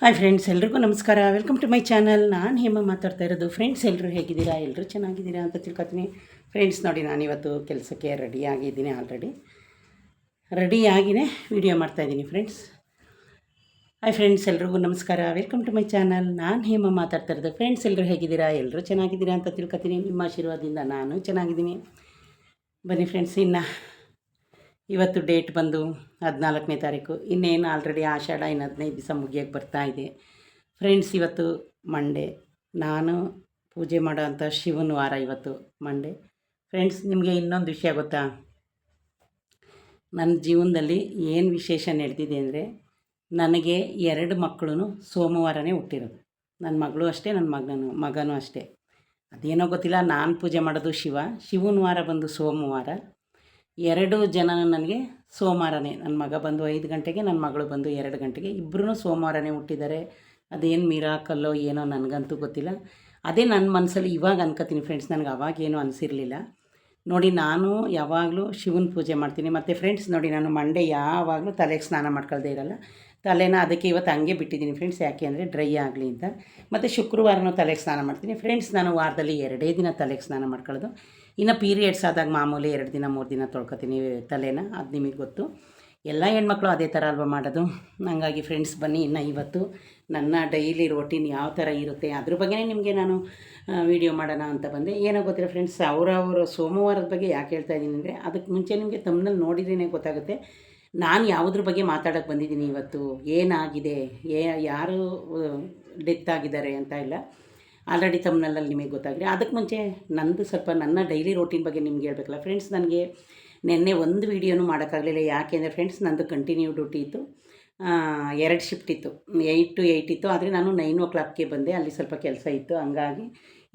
Hi friends, ಎಲ್ರಿಗೂ ನಮಸ್ಕಾರ. Welcome to my channel ನಾನು ಹೇಮ ಮಾತಾಡ್ತಾ ಇರೋದು. ಫ್ರೆಂಡ್ಸ್ ಎಲ್ಲರೂ ಹೇಗಿದ್ದೀರಾ? ಎಲ್ಲರೂ ಚೆನ್ನಾಗಿದ್ದೀರಾ ಅಂತ ತಿಳ್ಕೊತೀನಿ. ಫ್ರೆಂಡ್ಸ್ ನೋಡಿ ನಾನಿವತ್ತು ಕೆಲಸಕ್ಕೆ ರೆಡಿ ಆಗಿದ್ದೀನಿ ಆಲ್ರೆಡಿ ರೆಡಿಯಾಗಿಯೇ ವಿಡಿಯೋ ಮಾಡ್ತಾಯಿದ್ದೀನಿ ಫ್ರೆಂಡ್ಸ್ ಹಾಯ್ ಫ್ರೆಂಡ್ಸ್ ಎಲ್ರಿಗೂ ನಮಸ್ಕಾರ. ವೆಲ್ಕಮ್ ಟು ಮೈ ಚಾನಲ್ ನಾನು ಹೇಮ ಮಾತಾಡ್ತಾ ಇರೋದು. ಫ್ರೆಂಡ್ಸ್ ಎಲ್ಲರೂ ಹೇಗಿದ್ದೀರಾ? ಎಲ್ಲರೂ ಚೆನ್ನಾಗಿದ್ದೀರಾ ಅಂತ ತಿಳ್ಕೊತೀನಿ. ನಿಮ್ಮ ಆಶೀರ್ವಾದದಿಂದ ನಾನು ಚೆನ್ನಾಗಿದ್ದೀನಿ. ಬನ್ನಿ ಫ್ರೆಂಡ್ಸ್ ಇನ್ನು ಇವತ್ತು ಡೇಟ್ ಬಂದು ಹದಿನಾಲ್ಕನೇ ತಾರೀಕು. ಇನ್ನೇನು ಆಲ್ರೆಡಿ ಆಷಾಢ ಇನ್ನು ಹದಿನೈದು ದಿವಸ ಮುಗಿಯೋಕ್ಕೆ ಬರ್ತಾ ಇದೆ. ಫ್ರೆಂಡ್ಸ್ ಇವತ್ತು ಮಂಡೇ ನಾನು ಪೂಜೆ ಮಾಡೋವಂಥ ಶಿವನ ವಾರ ಇವತ್ತು ಮಂಡೇ ಫ್ರೆಂಡ್ಸ್ ನಿಮಗೆ ಇನ್ನೊಂದು ವಿಷಯ ಗೊತ್ತಾ? ನನ್ನ ಜೀವನದಲ್ಲಿ ಏನು ವಿಶೇಷ ನಡೆದಿದೆ ಅಂದರೆ ನನಗೆ ಎರಡು ಮಕ್ಕಳು ಸೋಮವಾರನೇ ಹುಟ್ಟಿರೋದು. ನನ್ನ ಮಗಳು ಅಷ್ಟೇ ನನ್ನ ಮಗನೂ ಮಗನೂ ಅಷ್ಟೇ. ಅದೇನೋ ಗೊತ್ತಿಲ್ಲ, ನಾನು ಪೂಜೆ ಮಾಡೋದು ಶಿವ. ಶಿವನ ವಾರ ಬಂದು ಸೋಮವಾರ. ಎರಡು ಜನ ನನಗೆ ಸೋಮವಾರನೇ. ನನ್ನ ಮಗ ಬಂದು ಐದು ಗಂಟೆಗೆ, ನನ್ನ ಮಗಳು ಬಂದು ಎರಡು ಗಂಟೆಗೆ. ಇಬ್ಬರೂ ಸೋಮವಾರನೇ ಹುಟ್ಟಿದ್ದಾರೆ. ಅದೇನು ಮಿರಾಕಲ್ಲೋ ಏನೋ ನನಗಂತೂ ಗೊತ್ತಿಲ್ಲ. ಅದೇ ನನ್ನ ಮನಸ್ಸಲ್ಲಿ ಇವಾಗ ಅನ್ಕೋತೀನಿ ಫ್ರೆಂಡ್ಸ್ ನನಗೆ ಅವಾಗೇನು ಅನಿಸಿರಲಿಲ್ಲ. ನೋಡಿ, ನಾನು ಯಾವಾಗಲೂ ಶಿವನ ಪೂಜೆ ಮಾಡ್ತೀನಿ. ಮತ್ತು ಫ್ರೆಂಡ್ಸ್ ನೋಡಿ, ನಾನು ಮಂಡೆ ಯಾವಾಗಲೂ ತಲೆಗೆ ಸ್ನಾನ ಮಾಡ್ಕೊಳ್ದೇ ಇರಲ್ಲ. ತಲೆನ ಅದಕ್ಕೆ ಇವತ್ತು ಹಂಗೆ ಬಿಟ್ಟಿದ್ದೀನಿ ಫ್ರೆಂಡ್ಸ್ ಯಾಕೆ ಅಂದರೆ ಡ್ರೈ ಆಗಲಿ ಅಂತ. ಮತ್ತು ಶುಕ್ರವಾರನೂ ತಲೆಗೆ ಸ್ನಾನ ಮಾಡ್ತೀನಿ. ಫ್ರೆಂಡ್ಸ್ ನಾನು ವಾರದಲ್ಲಿ ಎರಡೇ ದಿನ ತಲೆಗೆ ಸ್ನಾನ ಮಾಡ್ಕೊಳ್ಳೋದು. ಇನ್ನು ಪೀರಿಯಡ್ಸ್ ಆದಾಗ ಮಾಮೂಲಿ ಎರಡು ದಿನ, ಮೂರು ದಿನ ತೊಳ್ಕೊತೀನಿ ತಲೆನ, ಅದು ನಿಮಗೆ ಗೊತ್ತು. ಎಲ್ಲ ಹೆಣ್ಮಕ್ಳು ಅದೇ ಥರ ಅಲ್ವಾ ಮಾಡೋದು? ಹಂಗಾಗಿ ಫ್ರೆಂಡ್ಸ್ ಬನ್ನಿ, ಇನ್ನು ಇವತ್ತು ನನ್ನ ಡೈಲಿ ರೋಟೀನ್ ಯಾವ ಥರ ಇರುತ್ತೆ, ಅದ್ರ ಬಗ್ಗೆನೇ ನಿಮಗೆ ನಾನು ವಿಡಿಯೋ ಮಾಡೋಣ ಅಂತ ಬಂದೆ. ಏನೋ ಗೊತ್ತಿಲ್ಲ ಫ್ರೆಂಡ್ಸ್ ಅವರವರು ಸೋಮವಾರದ ಬಗ್ಗೆ ಯಾಕೆ ಹೇಳ್ತಾ ಇದ್ದೀನಿ ಅಂದರೆ ಅದಕ್ಕೆ ಮುಂಚೆ ನಿಮಗೆ ತಮ್ಮನಲ್ಲಿ ನೋಡಿದ್ರೇ ಗೊತ್ತಾಗುತ್ತೆ. ನಾನು ಯಾವುದ್ರ ಬಗ್ಗೆ ಮಾತಾಡೋಕ್ಕೆ ಬಂದಿದ್ದೀನಿ ಇವತ್ತು? ಏನಾಗಿದೆ? ಏ, ಯಾರು ಡೆತ್ ಆಗಿದ್ದಾರೆ ಅಂತ ಇಲ್ಲ. ಆಲ್ರೆಡಿ ತಮ್ಮನಲ್ಲಿ ನಿಮಗೆ ಗೊತ್ತಾಗಿದೆ ಅದಕ್ಕೆ ಮುಂಚೆ ನಂದು ಸ್ವಲ್ಪ ನನ್ನ ಡೈಲಿ ರೋಟೀನ್ ಬಗ್ಗೆ ನಿಮ್ಗೆ ಹೇಳ್ಬೇಕಲ್ಲ. ಫ್ರೆಂಡ್ಸ್ ನನಗೆ ನಿನ್ನೆ ಒಂದು ವೀಡಿಯೋನು ಮಾಡೋಕ್ಕಾಗಲಿಲ್ಲ. ಯಾಕೆಂದರೆ ಫ್ರೆಂಡ್ಸ್ ನಂದು ಕಂಟಿನ್ಯೂ ಡ್ಯೂಟಿ ಇತ್ತು. ಎರಡು ಶಿಫ್ಟ್ ಇತ್ತು. ಏಯ್ಟ್ ಟು ಏಯ್ಟ್ ಇತ್ತು. ಆದರೆ ನಾನು ನೈನ್ ಓ ಕ್ಲಾಕ್ಗೆ ಬಂದೆ. ಅಲ್ಲಿ ಸ್ವಲ್ಪ ಕೆಲಸ ಇತ್ತು. ಹಂಗಾಗಿ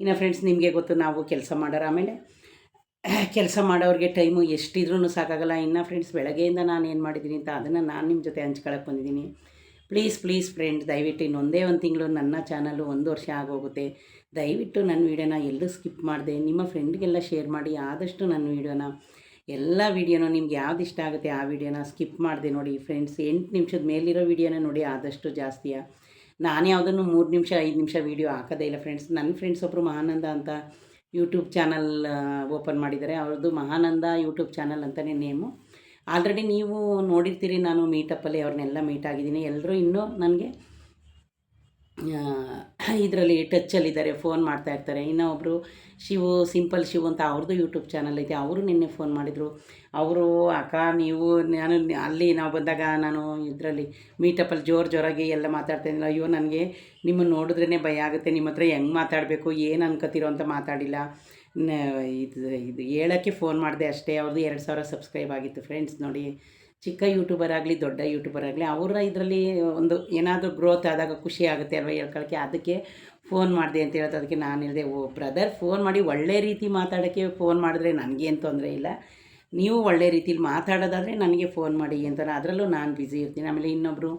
ಇನ್ನು ಫ್ರೆಂಡ್ಸ್ ನಿಮಗೆ ಗೊತ್ತು ನಾವು ಕೆಲಸ ಮಾಡೋರು. ಆಮೇಲೆ ಕೆಲಸ ಮಾಡೋರಿಗೆ ಟೈಮು ಎಷ್ಟಿದ್ರೂ ಸಾಕಾಗಲ್ಲ. ಇನ್ನು ಫ್ರೆಂಡ್ಸ್ ಬೆಳಗ್ಗೆಯಿಂದ ನಾನು ಏನು ಮಾಡಿದ್ದೀನಿ ಅಂತ ಅದನ್ನು ನಾನು ನಿಮ್ಮ ಜೊತೆ ಹಂಚ್ಕೊಳಕ್ಕೆ ಬಂದಿದ್ದೀನಿ. ಪ್ಲೀಸ್ ಪ್ಲೀಸ್ ಫ್ರೆಂಡ್ಸ್ ದಯವಿಟ್ಟು ಇನ್ನೊಂದೇ ಒಂದು ತಿಂಗಳು ನನ್ನ ಚಾನಲ್ಲು ಒಂದು ವರ್ಷ ಆಗೋಗುತ್ತೆ. ದಯವಿಟ್ಟು ನನ್ನ ವೀಡಿಯೋನ ಎಲ್ಲೂ ಸ್ಕಿಪ್ ಮಾಡಿದೆ. ನಿಮ್ಮ ಫ್ರೆಂಡ್ಗೆಲ್ಲ ಶೇರ್ ಮಾಡಿ, ಆದಷ್ಟು ನನ್ನ ವೀಡಿಯೋನ ಎಲ್ಲ ವೀಡಿಯೋನ ನಿಮ್ಗೆ ಯಾವ್ದು ಇಷ್ಟ ಆಗುತ್ತೆ ಆ ವೀಡಿಯೋನ ಸ್ಕಿಪ್ ಮಾಡಿದೆ ನೋಡಿ ಫ್ರೆಂಡ್ಸ್ ಎಂಟು ನಿಮಿಷದ ಮೇಲಿರೋ ವೀಡಿಯೋನ ನೋಡಿ ಆದಷ್ಟು ಜಾಸ್ತಿಯ ನಾನು ಯಾವುದನ್ನು ಮೂರು ನಿಮಿಷ, ಐದು ನಿಮಿಷ ವೀಡಿಯೋ ಹಾಕೋದೇ ಇಲ್ಲ ಫ್ರೆಂಡ್ಸ್ ನನ್ನ ಫ್ರೆಂಡ್ಸ್ ಒಬ್ಬರು ಮಹಾನಂದ ಅಂತ ಯೂಟ್ಯೂಬ್ ಚಾನಲ್ ಓಪನ್ ಮಾಡಿದ್ದಾರೆ. ಅವ್ರದ್ದು ಮಹಾನಂದ ಯೂಟ್ಯೂಬ್ ಚಾನಲ್ ಅಂತಲೇ ನೇಮು ಆಲ್ರೆಡಿ ನೀವು ನೋಡಿರ್ತೀರಿ, ನಾನು ಮೀಟಪ್ಪಲ್ಲಿ ಅವ್ರನ್ನೆಲ್ಲ ಮೀಟ್ ಆಗಿದ್ದೀನಿ. ಎಲ್ಲರೂ ಇನ್ನೂ ನನಗೆ ಇದರಲ್ಲಿ ಟಚ್ಚಲ್ಲಿದ್ದಾರೆ ಫೋನ್ ಮಾಡ್ತಾ ಇರ್ತಾರೆ. ಇನ್ನೂ ಒಬ್ಬರು ಶಿವು ಸಿಂಪಲ್ ಶಿವು ಅಂತ ಅವ್ರದ್ದು ಯೂಟ್ಯೂಬ್ ಚಾನಲ್ ಐತೆ, ಅವರು ನಿನ್ನೆ ಫೋನ್ ಮಾಡಿದರು. ಅವರು, ಅಕ್ಕ, ನೀವು, ನಾನು ಅಲ್ಲಿ ನಾವು ಬಂದಾಗ ನಾನು ಇದರಲ್ಲಿ ಮೀಟಪ್ಪಲ್ಲಿ ಜೋರು ಜೋರಾಗಿ ಎಲ್ಲ ಮಾತಾಡ್ತಾಯಿದ್ದಿಲ್ಲ ಅಯ್ಯೋ, ನನಗೆ ನಿಮ್ಮನ್ನು ನೋಡಿದ್ರೇ ಭಯ ಆಗುತ್ತೆ. ನಿಮ್ಮ ಹತ್ರ ಹೆಂಗೆ ಮಾತಾಡಬೇಕು, ಏನು ಅನ್ಕೋತಿರೋ ಅಂತ ಮಾತಾಡಿಲ್ಲ. ಇದು ಇದು ಹೇಳೋಕ್ಕೆ ಫೋನ್ ಮಾಡಿದೆ ಅಷ್ಟೇ. ಅವ್ರದ್ದು ಎರಡು ಸಾವಿರ ಸಬ್ಸ್ಕ್ರೈಬ್ ಆಗಿತ್ತು ಫ್ರೆಂಡ್ಸ್ ನೋಡಿ. ಚಿಕ್ಕ ಯೂಟ್ಯೂಬರ್ ಆಗಲಿ, ದೊಡ್ಡ ಯೂಟ್ಯೂಬರ್ ಆಗಲಿ, ಅವರ ಇದರಲ್ಲಿ ಒಂದು ಏನಾದರೂ ಗ್ರೋತ್ ಆದಾಗ ಖುಷಿ ಆಗುತ್ತೆ ಅಲ್ವಾ ಹೇಳ್ಕೊಳಕ್ಕೆ? ಅದಕ್ಕೆ ಫೋನ್ ಮಾಡಿದೆ ಅಂತ ಹೇಳ್ತಾ ಅದಕ್ಕೆ ನಾನು ಹೇಳಿದೆ, ಓ ಬ್ರದರ್ ಫೋನ್ ಮಾಡಿ ಒಳ್ಳೆ ರೀತಿ ಮಾತಾಡೋಕ್ಕೆ ಫೋನ್ ಮಾಡಿದ್ರೆ ನನಗೇನು ತೊಂದರೆ ಇಲ್ಲ. ನೀವು ಒಳ್ಳೆ ರೀತಿಲಿ ಮಾತಾಡೋದಾದರೆ ನನಗೆ ಫೋನ್ ಮಾಡಿ ಅಂತಾರೆ ಅದರಲ್ಲೂ ನಾನು ಬ್ಯುಸಿ ಇರ್ತೀನಿ. ಆಮೇಲೆ ಇನ್ನೊಬ್ಬರು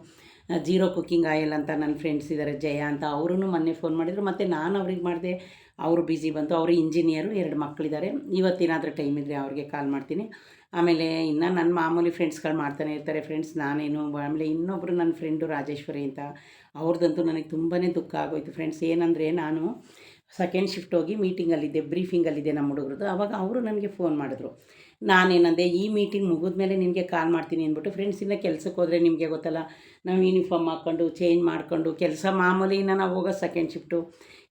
ಜೀರೋ ಕುಕ್ಕಿಂಗ್ ಆಯಿಲ್ ಅಂತ ನನ್ನ ಫ್ರೆಂಡ್ಸ್ ಇದ್ದಾರೆ ಜಯ ಅಂತ ಅವರು ಮೊನ್ನೆ ಫೋನ್ ಮಾಡಿದರು. ಮತ್ತು ನಾನು ಅವ್ರಿಗೆ ಮಾಡಿದೆ, ಅವರು ಬ್ಯುಸಿ ಬಂತು, ಅವರು ಇಂಜಿನಿಯರು ಎರಡು ಮಕ್ಕಳಿದ್ದಾರೆ ಇವತ್ತೇನಾದರೂ ಟೈಮ್ ಇದ್ದರೆ ಅವ್ರಿಗೆ ಕಾಲ್ ಮಾಡ್ತೀನಿ. ಆಮೇಲೆ ಇನ್ನು ನನ್ನ ಮಾಮೂಲಿ ಫ್ರೆಂಡ್ಸ್ಗಳು ಮಾಡ್ತಾನೆ ಇರ್ತಾರೆ ಫ್ರೆಂಡ್ಸ್ ನಾನೇನು ಆಮೇಲೆ ಇನ್ನೊಬ್ಬರು ನನ್ನ ಫ್ರೆಂಡು ರಾಜೇಶ್ವರಿ ಅಂತ ಅವ್ರದ್ದಂತೂ ನನಗೆ ತುಂಬಾ ದುಃಖ ಆಗೋಯ್ತು. ಫ್ರೆಂಡ್ಸ್ ಏನಂದರೆ ನಾನು ಸೆಕೆಂಡ್ ಶಿಫ್ಟ್ ಹೋಗಿ ಮೀಟಿಂಗಲ್ಲಿದ್ದೆ ಬ್ರೀಫಿಂಗಲ್ಲಿದ್ದೆ ನಮ್ಮ ಹುಡುಗರದ್ದು. ಅವಾಗ ಅವರು ನನಗೆ ಫೋನ್ ಮಾಡಿದ್ರು. ನಾನೇನಂದೆ, ಈ ಮೀಟಿಂಗ್ ಮುಗಿದ ಮೇಲೆ ನಿನಗೆ ಕಾಲ್ ಮಾಡ್ತೀನಿ ಅಂದ್ಬಿಟ್ಟು ಫ್ರೆಂಡ್ಸಿಂದ ಕೆಲಸಕ್ಕೆ ಹೋದರೆ ನಿಮಗೆ ಗೊತ್ತಲ್ಲ, ನಾವು ಯೂನಿಫಾರ್ಮ್ ಹಾಕ್ಕೊಂಡು ಚೇಂಜ್ ಮಾಡ್ಕೊಂಡು, ಕೆಲಸ ಮಾಮೂಲಿನ ನಾವು ಹೋಗೋ ಸೆಕೆಂಡ್ ಶಿಫ್ಟು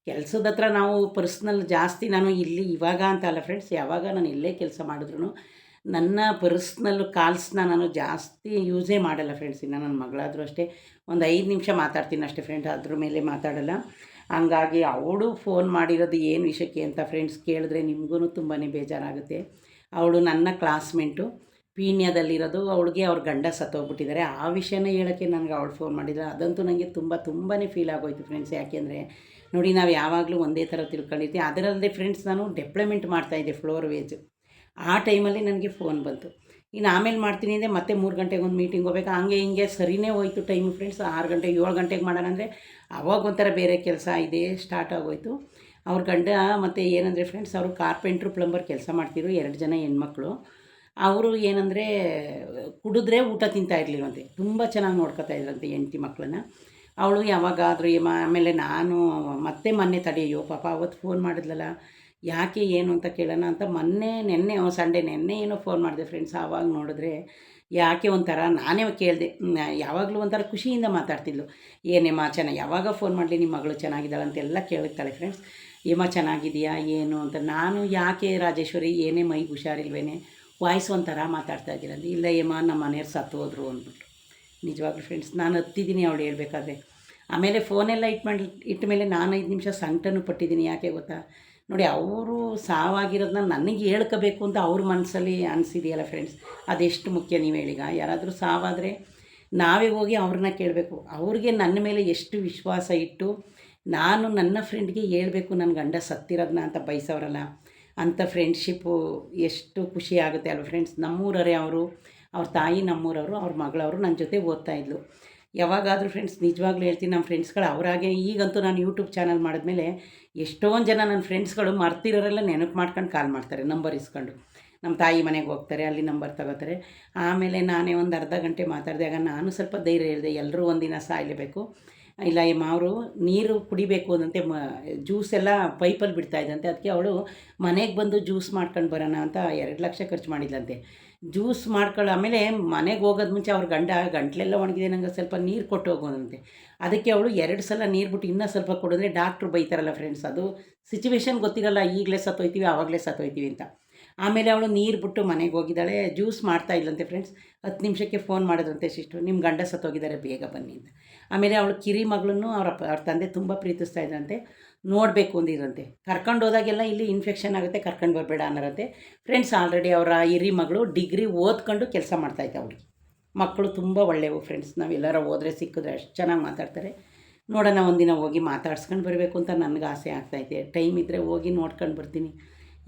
ಕೆಲಸದ ಹತ್ರ ನಾವು ಪರ್ಸ್ನಲ್ ಜಾಸ್ತಿ ನಾನು ಇಲ್ಲಿ ಇವಾಗ ಅಂತ ಅಲ್ಲ ಫ್ರೆಂಡ್ಸ್ ಯಾವಾಗ ನಾನು ಇಲ್ಲೇ ಕೆಲಸ ಮಾಡಿದ್ರು ನನ್ನ ಪರ್ಸ್ನಲ್ ಕಾಲ್ಸ್ನ ನಾನು ಜಾಸ್ತಿ ಯೂಸೇ ಮಾಡಲ್ಲ ಫ್ರೆಂಡ್ಸ್ ಇನ್ನು ನನ್ನ ಮಗಳಾದರೂ ಅಷ್ಟೇ. ಒಂದು ಐದು ನಿಮಿಷ ಮಾತಾಡ್ತೀನಿ ಅಷ್ಟೇ ಫ್ರೆಂಡ್ಸ್ ಅದ್ರ ಮೇಲೆ ಮಾತಾಡಲ್ಲ. ಹಂಗಾಗಿ ಅವಳು ಫೋನ್ ಮಾಡಿರೋದು ಏನು ವಿಷಯಕ್ಕೆ ಅಂತ ಫ್ರೆಂಡ್ಸ್ ಕೇಳಿದ್ರೆ ನಿಮಗೂ ತುಂಬಾ ಬೇಜಾರಾಗುತ್ತೆ. ಅವಳು ನನ್ನ ಕ್ಲಾಸ್ಮೇಟು ಪೀಣ್ಯದಲ್ಲಿರೋದು ಅವಳಿಗೆ ಅವ್ರ ಗಂಡ ಸತ್ತೋಗ್ಬಿಟ್ಟಿದ್ದಾರೆ. ಆ ವಿಷಯನ ಹೇಳೋಕ್ಕೆ ನನಗೆ ಅವಳು ಫೋನ್ ಮಾಡಿದ್ರು ಅದಂತೂ ನನಗೆ ತುಂಬ ತುಂಬಾ ಫೀಲ್ ಆಗೋಯ್ತು ಫ್ರೆಂಡ್ಸ್ ಯಾಕೆಂದರೆ ನೋಡಿ ನಾವು ಯಾವಾಗಲೂ ಒಂದೇ ಥರ ತಿಳ್ಕೊಂಡಿರ್ತೀವಿ. ಅದರಲ್ಲದೆ ಫ್ರೆಂಡ್ಸ್ ನಾನು ಡೆಪ್ಲೊಮೆಂಟ್ ಮಾಡ್ತಾಯಿದ್ದೆ ಫ್ಲೋರ್ ವೇಜ್ ಆ ಟೈಮಲ್ಲಿ ನನಗೆ ಫೋನ್ ಬಂತು. ಇನ್ನು ಆಮೇಲೆ ಮಾಡ್ತೀನಿ ಅಂದರೆ ಮತ್ತೆ ಮೂರು ಗಂಟೆಗೆ ಒಂದು ಮೀಟಿಂಗ್ ಹೋಗ್ಬೇಕು. ಹಂಗೆ ಹಿಂಗೆ ಸರಿನೇ ಹೋಯ್ತು ಟೈಮ್ ಫ್ರೆಂಡ್ಸ್ ಆರು ಗಂಟೆಗೆ, ಏಳು ಗಂಟೆಗೆ ಮಾಡೋಣ ಅಂದರೆ ಅವಾಗ ಒಂಥರ ಬೇರೆ ಕೆಲಸ ಇದೆ ಸ್ಟಾರ್ಟ್ ಆಗೋಯ್ತು. ಅವ್ರ ಗಂಡ ಮತ್ತು ಏನಂದರೆ ಫ್ರೆಂಡ್ಸ್ ಅವರು ಕಾರ್ಪೆಂಟ್ರು ಪ್ಲಂಬರ್ ಕೆಲಸ ಮಾಡ್ತಿದ್ರು, ಎರಡು ಜನ ಹೆಣ್ಮಕ್ಳು. ಅವರು ಏನಂದರೆ ಕುಡಿದ್ರೆ ಊಟ ತಿಂತಾ ಇರಲಿಲ್ವಂತೆ. ತುಂಬ ಚೆನ್ನಾಗಿ ನೋಡ್ಕೊತಾ ಇದ್ರಂತೆ ಹೆಂಡ್ತಿ ಮಕ್ಕಳನ್ನ ಅವಳು ಯಾವಾಗಾದರೂ, ಆಮೇಲೆ ನಾನು ಮತ್ತೆ ಮೊನ್ನೆ ತಡೆಯೋ ಪಾಪ ಅವತ್ತು ಫೋನ್ ಮಾಡಿದ್ಲಲ್ಲ. ಯಾಕೆ ಏನು ಅಂತ ಕೇಳೋಣ ಅಂತ ಮೊನ್ನೆ, ನೆನ್ನೆ ಸಂಡೇ ನೆನ್ನೆ ಏನೋ ಫೋನ್ ಮಾಡಿದೆ ಫ್ರೆಂಡ್ಸ್ ಆವಾಗ ನೋಡಿದ್ರೆ ಯಾಕೆ ಒಂಥರ ನಾನೇ ಕೇಳಿದೆ. ಯಾವಾಗಲೂ ಒಂಥರ ಖುಷಿಯಿಂದ ಮಾತಾಡ್ತಿದ್ಲು. ಏನೇಮ್ಮ ಚೆನ್ನಾಗಿ ಯಾವಾಗ ಫೋನ್ ಮಾಡಲಿ, ನಿಮ್ಮ ಮಗಳು ಚೆನ್ನಾಗಿದ್ದಾಳೆ ಅಂತೆಲ್ಲ ಕೇಳುತ್ತಾಳೆ ಫ್ರೆಂಡ್ಸ್ ಏಮ ಚೆನ್ನಾಗಿದೆಯಾ, ಏನು ಅಂತ. ನಾನು ಯಾಕೆ ರಾಜೇಶ್ವರಿ, ಏನೇ ಮೈಗೆ ಹುಷಾರಿಲ್ವೇನೆ, ವಾಯ್ಸ್ ಒಂಥರ ಮಾತಾಡ್ತಾ ಇದ್ದೀರಲ್ಲಿ ಇಲ್ಲ ಏಮ ನಮ್ಮ ಮನೆಯವ್ರು ಸತ್ತು ಹೋದರು ಅಂದ್ಬಿಟ್ಟು ನಿಜವಾಗ್ಲೂ ಫ್ರೆಂಡ್ಸ್ ನಾನು ಹತ್ತಿದ್ದೀನಿ ಅವಳು ಹೇಳ್ಬೇಕಾದ್ರೆ. ಆಮೇಲೆ ಫೋನೆಲ್ಲ ಇಟ್ಟು ಮಾಡಿ ಇಟ್ಟ ಮೇಲೆ ನಾನು ಐದು ನಿಮಿಷ ಸಂಕಟನೂ ಪಟ್ಟಿದ್ದೀನಿ. ಯಾಕೆ ಗೊತ್ತಾ? ನೋಡಿ, ಅವರು ಸಾವಾಗಿರೋದನ್ನ ನನಗೆ ಹೇಳ್ಕೋಬೇಕು ಅಂತ ಅವ್ರ ಮನಸ್ಸಲ್ಲಿ ಅನಿಸಿದೆಯಲ್ಲ ಫ್ರೆಂಡ್ಸ್ ಅದೆಷ್ಟು ಮುಖ್ಯ ನೀವು ಹೇಳಿಗ? ಯಾರಾದರೂ ಸಾವಾದರೆ ನಾವೇ ಹೋಗಿ ಅವ್ರನ್ನ ಕೇಳಬೇಕು. ಅವ್ರಿಗೆ ನನ್ನ ಮೇಲೆ ಎಷ್ಟು ವಿಶ್ವಾಸ ಇಟ್ಟು ನಾನು ನನ್ನ ಫ್ರೆಂಡ್ಗೆ ಹೇಳಬೇಕು ನನ್ನ ಗಂಡ ಸತ್ತಿರೋದನ್ನ ಅಂತ ಬಯಸೋರಲ್ಲ ಅಂಥ ಫ್ರೆಂಡ್ಶಿಪ್ಪು ಎಷ್ಟು ಖುಷಿ ಆಗುತ್ತೆ ಅಲ್ವ ಫ್ರೆಂಡ್ಸ್ ನಮ್ಮೂರವರೇ ಅವರು, ಅವ್ರ ತಾಯಿ ನಮ್ಮೂರವರು, ಅವ್ರ ಮಗಳವರು ನನ್ನ ಜೊತೆ ಓದ್ತಾ ಇದ್ಲು. ಯಾವಾಗಾದರೂ ಫ್ರೆಂಡ್ಸ್ ನಿಜವಾಗ್ಲೂ ಹೇಳ್ತೀನಿ ನಮ್ಮ ಫ್ರೆಂಡ್ಸ್ಗಳು ಅವರಾಗೆ, ಈಗಂತೂ ನಾನು ಯೂಟ್ಯೂಬ್ ಚಾನಲ್ ಮಾಡಿದ್ಮೇಲೆ ಎಷ್ಟೊಂದು ಜನ ನನ್ನ ಫ್ರೆಂಡ್ಸ್ಗಳು ಮರ್ತಿರೋರೆಲ್ಲ ನೆನಪು ಮಾಡ್ಕೊಂಡು ಕಾಲ್ ಮಾಡ್ತಾರೆ ನಂಬರ್ ಇಸ್ಕೊಂಡು. ನಮ್ಮ ತಾಯಿ ಮನೆಗೆ ಹೋಗ್ತಾರೆ, ಅಲ್ಲಿ ನಂಬರ್ ತಗೋತಾರೆ. ಆಮೇಲೆ ನಾನೇ ಒಂದು ಅರ್ಧ ಗಂಟೆ ಮಾತಾಡಿದಾಗ ನಾನು ಸ್ವಲ್ಪ ಧೈರ್ಯ ಹೇಳಿದೆ ಎಲ್ಲರೂ ಒಂದಿನ ಸಾಯಲೇಬೇಕು. ಇಲ್ಲ ಈ ಮಾವರು ನೀರು ಕುಡಿಬೇಕು ಅಂದಂತೆ ಮ, ಜ್ಯೂಸ್ ಎಲ್ಲ ಪೈಪಲ್ಲಿ ಬಿಡ್ತಾ ಇದ್ದಂತೆ. ಅದಕ್ಕೆ ಅವಳು ಮನೆಗೆ ಬಂದು ಜ್ಯೂಸ್ ಮಾಡ್ಕೊಂಡು ಬರೋಣ ಅಂತ ಎರಡು ಲಕ್ಷ ಖರ್ಚು ಮಾಡಿದ್ಲಂತೆ. ಜ್ಯೂಸ್ ಮಾಡ್ಕೊಳ್ಳೋ, ಆಮೇಲೆ ಮನೆಗೆ ಹೋಗೋದು ಮುಂಚೆ ಅವ್ರ ಗಂಡ ಗಂಟ್ಲೆಲ್ಲ ಒಣಗಿದೆ, ನಂಗೆ ಸ್ವಲ್ಪ ನೀರು ಕೊಟ್ಟು ಹೋಗೋದಂತೆ. ಅದಕ್ಕೆ ಅವಳು ಎರಡು ಸಲ ನೀರು ಬಿಟ್ಟು ಇನ್ನೂ ಸ್ವಲ್ಪ ಕೊಡಿದ್ರೆ ಡಾಕ್ಟ್ರು ಬೈತಾರಲ್ಲ ಫ್ರೆಂಡ್ಸ್ ಅದು ಸಿಚುವೇಶನ್ ಗೊತ್ತಿರಲ್ಲ, ಈಗಲೇ ಸತ್ತೋಯ್ತೀವಿ, ಆವಾಗಲೇ ಸತ್ತೋಯ್ತೀವಿ ಅಂತ. ಆಮೇಲೆ ಅವಳು ನೀರು ಬಿಟ್ಟು ಮನೆಗೆ ಹೋಗಿದ್ದಾಳೆ, ಜ್ಯೂಸ್ ಮಾಡ್ತಾ ಇಲ್ಲಂತೆ ಫ್ರೆಂಡ್ಸ್ ಹತ್ತು ನಿಮಿಷಕ್ಕೆ ಫೋನ್ ಮಾಡೋದಂತೆ ಶಿಷ್ಟು ನಿಮ್ಮ ಗಂಡ ಸತ್ತೋಗಿದ್ದಾರೆ, ಬೇಗ ಬನ್ನಿ ಅಂತ. ಆಮೇಲೆ ಅವಳು ಕಿರಿ ಮಗಳನ್ನು ಅವರ ಅವ್ರ ತಂದೆ ತುಂಬ ಪ್ರೀತಿಸ್ತಾ ಇದ್ರಂತೆ. ನೋಡಬೇಕು ಅಂದಿರಂತೆ ಕರ್ಕೊಂಡು ಹೋದಾಗೆಲ್ಲ ಇಲ್ಲಿ ಇನ್ಫೆಕ್ಷನ್ ಆಗುತ್ತೆ, ಕರ್ಕೊಂಡು ಬರಬೇಡ ಅನ್ನೋರಂತೆ. ಫ್ರೆಂಡ್ಸ್ ಆಲ್ರೆಡಿ ಅವರ ಹಿರಿ ಮಗಳು ಡಿಗ್ರಿ ಓದ್ಕೊಂಡು ಕೆಲಸ ಮಾಡ್ತಾಯಿದ್ದೆ ಅವಳು. ಮಕ್ಕಳು ತುಂಬ ಒಳ್ಳೆಯವು ಫ್ರೆಂಡ್ಸ್ ನಾವೆಲ್ಲರ ಹೋದರೆ ಸಿಕ್ಕಿದ್ರೆ ಅಷ್ಟು ಚೆನ್ನಾಗಿ ಮಾತಾಡ್ತಾರೆ. ನೋಡೋಣ, ಒಂದಿನ ಹೋಗಿ ಮಾತಾಡ್ಸ್ಕೊಂಡು ಬರಬೇಕು ಅಂತ ನನಗೆ ಆಸೆ ಆಗ್ತಾಯಿದೆ ಟೈಮ್ ಇದ್ದರೆ ಹೋಗಿ ನೋಡ್ಕೊಂಡು ಬರ್ತೀನಿ.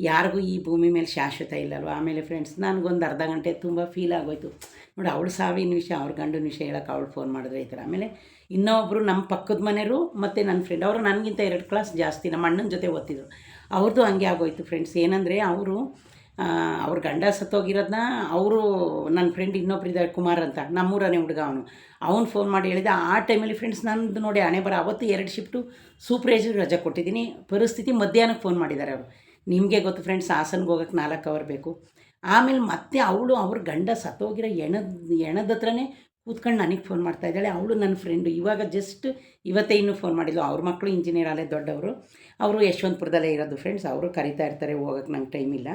ಯಾರಿಗೂ ಈ ಭೂಮಿ ಮೇಲೆ ಶಾಶ್ವತ ಇಲ್ಲಲ್ವ? ಆಮೇಲೆ ಫ್ರೆಂಡ್ಸ್ ನನಗೊಂದು ಅರ್ಧ ಗಂಟೆ ತುಂಬ ಫೀಲ್ ಆಗೋಯ್ತು. ನೋಡಿ, ಅವಳು ಸಾವಿನ ವಿಷಯ, ಅವ್ರ ಗಂಡನ ವಿಷಯ ಹೇಳೋಕೆ ಅವಳು ಫೋನ್ ಮಾಡಿದ್ರೆ ಈ ಥರ. ಆಮೇಲೆ ಇನ್ನೊಬ್ಬರು ನಮ್ಮ ಪಕ್ಕದ ಮನೆಯವರು ಮತ್ತು ನನ್ನ ಫ್ರೆಂಡ್ ಅವರು ನನಗಿಂತ ಎರಡು ಕ್ಲಾಸ್ ಜಾಸ್ತಿ, ನಮ್ಮ ಅಣ್ಣನ ಜೊತೆ ಓದ್ತಿದ್ರು. ಅವ್ರದ್ದು ಹಂಗೆ ಆಗೋಯ್ತು ಫ್ರೆಂಡ್ಸ್ ಏನಂದರೆ ಅವರು ಅವ್ರ ಗಂಡ ಸತ್ತೋಗಿರೋದನ್ನ ಅವರು ನನ್ನ ಫ್ರೆಂಡ್ ಇನ್ನೊಬ್ರು ಇದ್ದಾರೆ, ಕುಮಾರ್ ಅಂತ, ನಮ್ಮೂರನೇ ಹುಡುಗ ಅವನು. ಅವ್ನು ಫೋನ್ ಮಾಡಿ ಹೇಳಿದ, ಆ ಟೈಮಲ್ಲಿ ಫ್ರೆಂಡ್ಸ್ ನಂದು ನೋಡಿ ಹಣೆ ಬರ, ಅವತ್ತು ಎರಡು ಶಿಫ್ಟು ಸೂಪ್ರೈಸರ್ ರಜೆ ಕೊಟ್ಟಿದ್ದೀನಿ. ಪರಿಸ್ಥಿತಿ ಮಧ್ಯಾಹ್ನಕ್ಕೆ ಫೋನ್ ಮಾಡಿದ್ದಾರೆ ಅವರು. ನಿಮಗೆ ಗೊತ್ತು ಫ್ರೆಂಡ್ಸ್ ಹಾಸನ್ಗೆ ಹೋಗೋಕ್ಕೆ ನಾಲ್ಕು ಅವರ್ ಬೇಕು. ಆಮೇಲೆ ಮತ್ತೆ ಅವಳು, ಅವ್ರ ಗಂಡ ಸತ್ತೋಗಿರೋ ಎಣದ ಎಣದ ಹತ್ರನೇ ಕೂತ್ಕೊಂಡು ನನಗೆ ಫೋನ್ ಮಾಡ್ತಾ ಇದ್ದಾಳೆ. ಅವಳು ನನ್ನ ಫ್ರೆಂಡು ಇವಾಗ ಜಸ್ಟ್ ಇವತ್ತೇ ಇನ್ನೂ ಫೋನ್ ಮಾಡಿದ್ಲು. ಅವ್ರ ಮಕ್ಕಳು ಇಂಜಿನಿಯರ್ ಅಲ್ಲೇ ದೊಡ್ಡವರು. ಅವರು ಯಶವಂತಪುರದಲ್ಲೇ ಇರೋದು ಫ್ರೆಂಡ್ಸ್ ಅವರು ಕರಿತಾ ಇರ್ತಾರೆ ಹೋಗೋಕ್ಕೆ ನಂಗೆ ಟೈಮ್ ಇಲ್ಲ.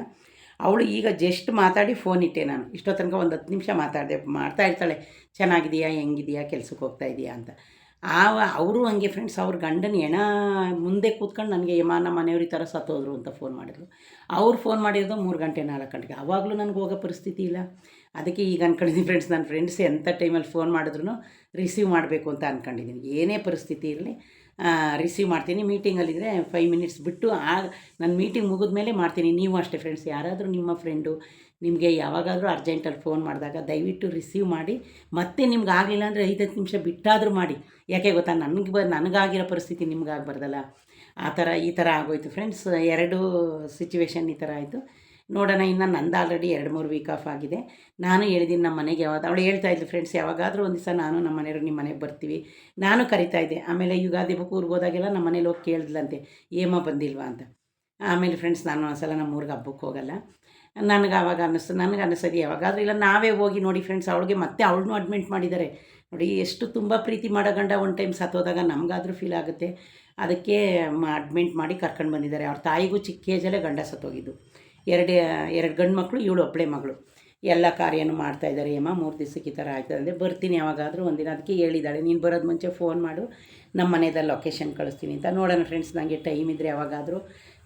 ಅವಳು ಈಗ ಜಸ್ಟ್ ಮಾತಾಡಿ ಫೋನ್ ಇಟ್ಟೆ ನಾನು. ಇಷ್ಟೋ ತನಕ ಒಂದು ಹತ್ತು ನಿಮಿಷ ಮಾತಾಡಿದೆ. ಮಾಡ್ತಾ ಇರ್ತಾಳೆ. ಚೆನ್ನಾಗಿದೆಯಾ, ಹೆಂಗಿದೆಯಾ ಕೆಲಸಕ್ಕೆ ಹೋಗ್ತಾ ಇದೆಯಾ ಅಂತ. ಆ ಅವರು ಹಂಗೆ ಫ್ರೆಂಡ್ಸ್ ಅವ್ರ ಗಂಡನ ಹೆಣ ಮುಂದೆ ಕೂತ್ಕೊಂಡು ನನಗೆ ಯಮಾನ ಮನೆಯವ್ರ ಈ ಥರ ಸತ್ತೋದ್ರು ಅಂತ ಫೋನ್ ಮಾಡಿದ್ರು. ಅವ್ರು ಫೋನ್ ಮಾಡಿರೋದು ಮೂರು ಗಂಟೆ ನಾಲ್ಕು ಗಂಟೆಗೆ. ಆವಾಗಲೂ ನನಗೆ ಹೋಗೋ ಪರಿಸ್ಥಿತಿ ಇಲ್ಲ. ಅದಕ್ಕೆ ಈಗ ಅಂದ್ಕೊಂಡಿದ್ದೀನಿ ಫ್ರೆಂಡ್ಸ್ ನನ್ನ ಫ್ರೆಂಡ್ಸ್ ಎಂಥ ಟೈಮಲ್ಲಿ ಫೋನ್ ಮಾಡಿದ್ರು ರಿಸೀವ್ ಮಾಡಬೇಕು ಅಂತ ಅಂದ್ಕೊಂಡಿದ್ದೀನಿ ಏನೇ ಪರಿಸ್ಥಿತಿ ಇರಲಿ ರಿಸೀವ್ ಮಾಡ್ತೀನಿ. ಮೀಟಿಂಗಲ್ಲಿದ್ದರೆ ಫೈವ್ ಮಿನಿಟ್ಸ್ ಬಿಟ್ಟು ಆ ನನ್ನ ಮೀಟಿಂಗ್ ಮುಗಿದ ಮೇಲೆ ಮಾಡ್ತೀನಿ. ನೀವು ಅಷ್ಟೇ ಫ್ರೆಂಡ್ಸ್ ಯಾರಾದರೂ ನಿಮ್ಮ ಫ್ರೆಂಡು ನಿಮಗೆ ಯಾವಾಗಾದರೂ ಅರ್ಜೆಂಟಲ್ಲಿ ಫೋನ್ ಮಾಡಿದಾಗ ದಯವಿಟ್ಟು ರಿಸೀವ್ ಮಾಡಿ. ಮತ್ತೆ ನಿಮ್ಗೆ ಆಗಲಿಲ್ಲ ಅಂದರೆ ಐದತ್ತು ನಿಮಿಷ ಬಿಟ್ಟಾದರೂ ಮಾಡಿ. ಯಾಕೆ ಗೊತ್ತಾ? ನನಗೆ ಬ, ನನಗಾಗಿರೋ ಪರಿಸ್ಥಿತಿ ನಿಮ್ಗೆ ಆಗಬಾರ್ದಲ್ಲ. ಆ ಥರ, ಈ ಥರ ಆಗೋಯ್ತು ಫ್ರೆಂಡ್ಸ್ ಎರಡು ಸಿಚುವೇಶನ್ ಈ ಥರ ಆಯಿತು. ನೋಡೋಣ, ಇನ್ನು ನಂದು ಆಲ್ರೆಡಿ ಎರಡು ಮೂರು ವೀಕ್ ಆಫ್ ಆಗಿದೆ. ನಾನು ಹೇಳಿದ್ದೀನಿ ನಮ್ಮ ಮನೆಗೆ ಯಾವಾಗ, ಅವಳು ಹೇಳ್ತಾ ಇದ್ಲು ಫ್ರೆಂಡ್ಸ್ ಯಾವಾಗಾದರೂ ಒಂದು ದಿವಸ ನಾನು ನಮ್ಮ ಮನೆಯವ್ರು ನಿಮ್ಮ ಮನೆಗೆ ಬರ್ತೀವಿ. ನಾನು ಕರಿತಾ ಇದ್ದೆ, ಆಮೇಲೆ ಯುಗಾದಿ ಬುಕ್ ಊರಿಗೆ ಹೋದಾಗೆಲ್ಲ ನಮ್ಮ ಮನೇಲಿ ಹೋಗಿ ಕೇಳಿದ್ಲಂತೆ, ಏಮ ಬಂದಿಲ್ವಾ? ಅಂತ. ಆಮೇಲೆ ಫ್ರೆಂಡ್ಸ್ ನಾನು ಒಂದ್ಸಲ ನಮ್ಮ ಊರಿಗೆ ಹಬ್ಬಕ್ಕೆ ಹೋಗಲ್ಲ. ನನಗೆ ಆವಾಗ ಅನ್ನಿಸ್ತು ನನಗೆ ಅನ್ನಿಸೋದು ಯಾವಾಗಾದರೂ, ಇಲ್ಲ ನಾವೇ ಹೋಗಿ ನೋಡಿ ಫ್ರೆಂಡ್ಸ್ ಅವಳಿಗೆ ಮತ್ತೆ ಅವಳನ್ನೂ ಅಡ್ಮಿಂಟ್ ಮಾಡಿದ್ದಾರೆ ನೋಡಿ, ಎಷ್ಟು ತುಂಬ ಪ್ರೀತಿ ಮಾಡೋ ಗಂಡ ಒಂದು ಟೈಮ್ ಸತ್ತೋದಾಗ ನಮಗಾದರೂ ಫೀಲ್ ಆಗುತ್ತೆ. ಅದಕ್ಕೆ ಅಡ್ಮಿಂಟ್ ಮಾಡಿ ಕರ್ಕೊಂಡು ಬಂದಿದ್ದಾರೆ. ಅವ್ರ ತಾಯಿಗೂ ಚಿಕ್ಕ ಏಜಲ್ಲೇ ಗಂಡ ಸತ್ತೋಗಿದ್ದು ಎರಡು ಎರಡು ಗಂಡು ಮಕ್ಕಳು ಇವಳು ಒಬ್ಬಳೆ ಮಗಳು. ಎಲ್ಲ ಕಾರ್ಯನೂ ಮಾಡ್ತಾಯಿದ್ದಾರೆ ಯಮ್ಮ ಮೂರು ದಿವಸಕ್ಕೆ ಈ ಥರ ಆಯ್ತದೆ ಅಂದರೆ ಬರ್ತೀನಿ ಯಾವಾಗಾದರೂ ಒಂದಿನ. ಅದಕ್ಕೆ ಹೇಳಿದ್ದಾಳೆ, ನೀನು ಬರೋದು ಮುಂಚೆ ಫೋನ್ ಮಾಡು. ನಮ್ಮ ಮನೆಯಲ್ಲಿ ಲೊಕೇಶನ್ ಕಳಿಸ್ತೀನಿ ಅಂತ. ನೋಡೋಣ ಫ್ರೆಂಡ್ಸ್ ನನಗೆ ಟೈಮ್ ಇದ್ದರೆ ಯಾವಾಗಾದರೂ.